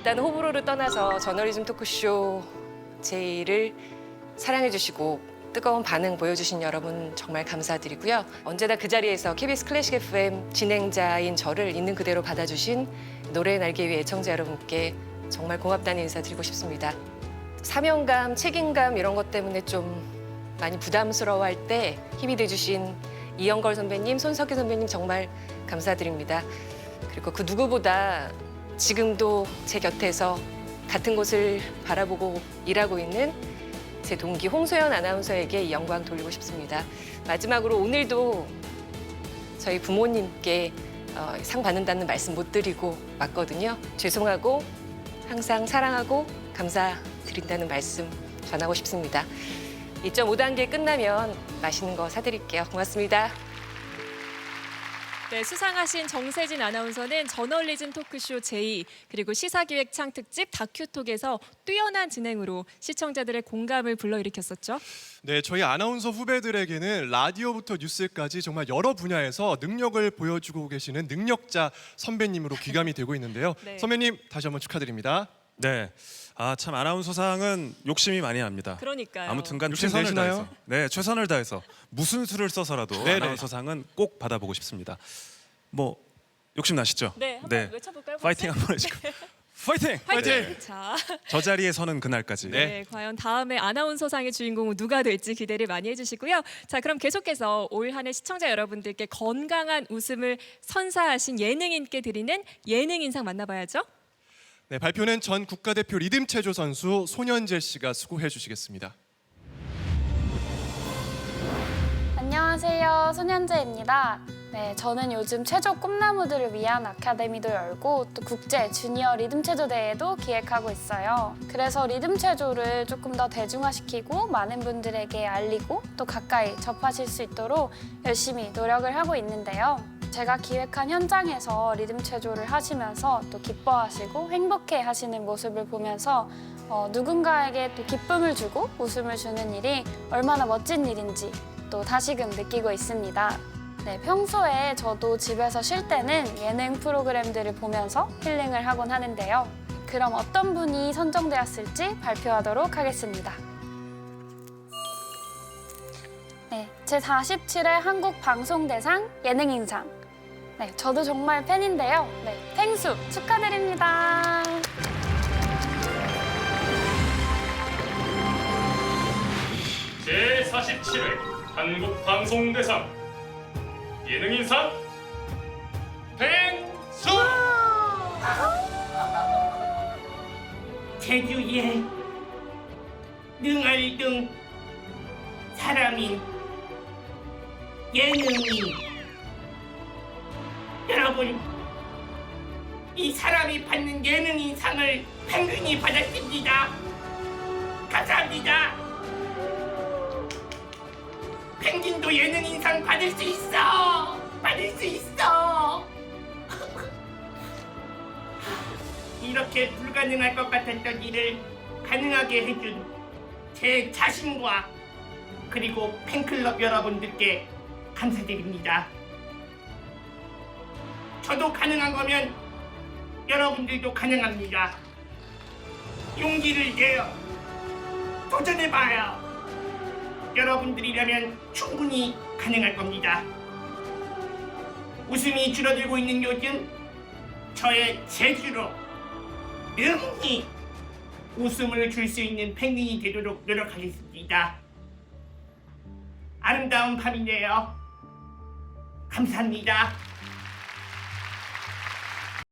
일단 호불호를 떠나서 저널리즘 토크쇼 제이를 사랑해주시고 뜨거운 반응 보여주신 여러분 정말 감사드리고요. 언제나 그 자리에서 KBS 클래식 FM 진행자인 저를 있는 그대로 받아주신 노래 날개 위의 애청자 여러분께 정말 고맙다는 인사 드리고 싶습니다. 사명감, 책임감 이런 것 때문에 좀 많이 부담스러워할 때 힘이 돼주신 이영걸 선배님, 손석희 선배님 정말 감사드립니다. 그리고 그 누구보다 지금도 제 곁에서 같은 곳을 바라보고 일하고 있는 제 동기 홍소연 아나운서에게 이 영광 돌리고 싶습니다. 마지막으로 오늘도 저희 부모님께 어, 상 받는다는 말씀 못 드리고 왔거든요. 죄송하고 항상 사랑하고 감사드린다는 말씀 전하고 싶습니다. 2.5단계 끝나면 맛있는 거 사드릴게요. 고맙습니다. 네, 수상하신 정세진 아나운서는 저널리즘 토크쇼 제2 그리고 시사기획 창 특집 다큐톡에서 뛰어난 진행으로 시청자들의 공감을 불러일으켰었죠. 네, 저희 아나운서 후배들에게는 라디오부터 뉴스까지 정말 여러 분야에서 능력을 보여주고 계시는 능력자 선배님으로 귀감이 되고 있는데요. 네. 선배님 다시 한번 축하드립니다. 네. 아 참 아나운서상은 욕심이 많이 납니다. 그러니까요. 아무튼간 욕심 최선을 내시나요? 다해서. 네, 최선을 다해서 무슨 수를 써서라도 네네. 아나운서상은 꼭 받아보고 싶습니다. 뭐 욕심 나시죠? 네, 한번 외쳐볼까요? 파이팅 한번 해주고. 파이팅! 파이팅! 자, 저 자리에 서는 그날까지. 네. 과연 다음에 아나운서상의 주인공은 누가 될지 기대를 많이 해주시고요. 자, 그럼 계속해서 올 한해 시청자 여러분들께 건강한 웃음을 선사하신 예능인께 드리는 예능 인상 만나봐야죠. 네, 발표는 전 국가대표 리듬 체조 선수 손현재 씨가 수고해 주시겠습니다. 안녕하세요. 손현재입니다. 네, 저는 요즘 체조 꿈나무들을 위한 아카데미도 열고 또 국제 주니어 리듬 체조 대회도 기획하고 있어요. 그래서 리듬 체조를 조금 더 대중화시키고 많은 분들에게 알리고 또 가까이 접하실 수 있도록 열심히 노력을 하고 있는데요. 제가 기획한 현장에서 리듬 체조를 하시면서 또 기뻐하시고 행복해 하시는 모습을 보면서 어, 누군가에게 또 기쁨을 주고 웃음을 주는 일이 얼마나 멋진 일인지 또 다시금 느끼고 있습니다. 네, 평소에 저도 집에서 쉴 때는 예능 프로그램들을 보면서 힐링을 하곤 하는데요. 그럼 어떤 분이 선정되었을지 발표하도록 하겠습니다. 네, 제 47회 한국 방송대상 예능인상. 네, 저도 정말 팬인데요. 네, 펭수 축하드립니다. 제47회 한국방송대상 예능인상 펭수 제주의 능알등 사람인 예능인 여러분 이 사람이 받는 예능인 상을 펭귄이 받았습니다. 감사합니다. 펭귄도 예능인 상 받을 수 있어. 받을 수 있어. 이렇게 불가능할 것 같았던 일을 가능하게 해준 제 자신과 그리고 팬클럽 여러분들께 감사드립니다. 저도 가능한 거면 여러분들도 가능합니다. 용기를 내어 도전해봐요. 여러분들이라면 충분히 가능할 겁니다. 웃음이 줄어들고 있는 요즘 저의 재주로 능히 웃음을 줄 수 있는 펭귄이 되도록 노력하겠습니다. 아름다운 밤이네요. 감사합니다.